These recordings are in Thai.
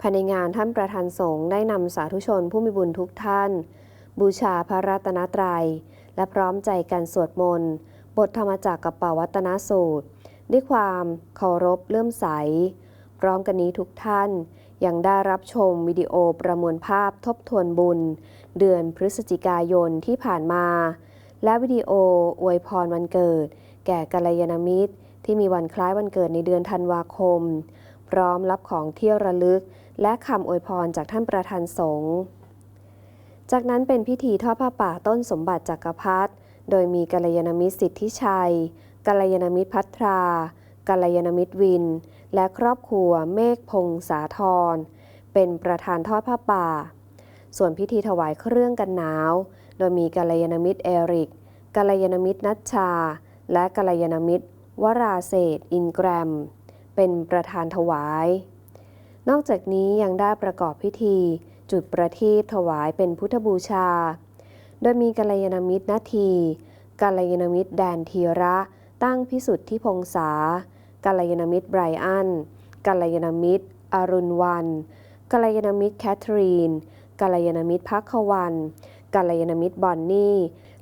ภายในงานท่านประธานสงฆ์ได้นำสาธุชนผู้มีบุญทุกท่าน บูชาพระรัตนตรัย และพร้อมใจกันสวดมนต์บทธรรมจักรกับปวัตนสูตร ด้วยความเคารพเลื่อมใส พร้อมกันนี้ทุกท่านยังได้รับชมวิดีโอประมวลภาพทบทวนบุญ เดือนพฤศจิกายนที่ผ่านมา และวิดีโออวยพรวันเกิด แก่กัลยาณมิตร ที่มีวันคล้ายวันเกิดในเดือนธันวาคม พร้อมรับของเที่ยวระลึก และคำอวยพรจากท่านประธานสงฆ์จากนั้นเป็นพิธีทอดผ้าป่าต้นสมบัติจักรพรรดิโดยมีกัลยาณมิตรสิทธิชัย กัลยาณมิตรพัทรากัลยาณมิตรวิน และครอบครัวเมฆพงษาธร เป็นประธานทอดผ้าป่า ส่วนพิธีถวายเครื่องกันหนาว โดยมีกัลยาณมิตรเอริก กัลยาณมิตรนัชชา และกัลยาณมิตรวราเศษอินแกรม เป็นประธานถวาย นอกจากนี้ยังได้ประกอบพิธี จุดประทีปถวายเป็นพุทธบูชา โดยมีกัลยาณมิตรนาทีกัลยาณมิตรแดนทีระ ตั้งพิสุทธิพงษากัลยาณมิตรไบรอันกัลยาณมิตรอรุณวันกัลยาณมิตรแคทเธอรีนกัลยาณมิตรพักขวันกัลยาณมิตรบอนนี่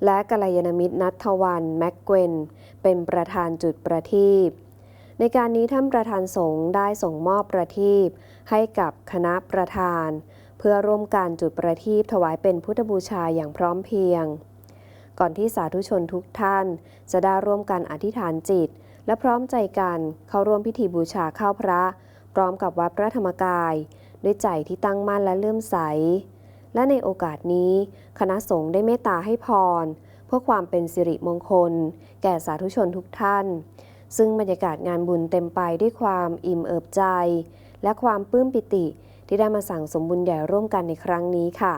และกัลยาณมิตรนัทวันแม็กเกวนเป็นประธานจุดประทีป ในการนี้ท่านประธานสงฆ์ได้ส่งมอบประทีปให้กับคณะประธาน เพื่อร่วมการจุดประทีปถวายเป็นพุทธบูชาอย่างพร้อมเพรียง ก่อนที่สาธุชนทุกท่าน จะได้ร่วมกันอธิษฐานจิต และพร้อมใจกันเข้าร่วมพิธีบูชาข้าวพระ พร้อมกับวัดพระธรรมกาย ด้วยใจที่ตั้งมั่นและเลื่อมใส และในโอกาสนี้ คณะสงฆ์ได้เมตตาให้พรเพื่อความเป็นสิริมงคล แก่สาธุชนทุกท่าน ซึ่งบรรยากาศงานบุญเต็มไปด้วยความอิ่มเอิบใจ และความปลื้มปิติที่ได้มาสั่งสมบุญใหญ่ร่วมกันในครั้งนี้ค่ะ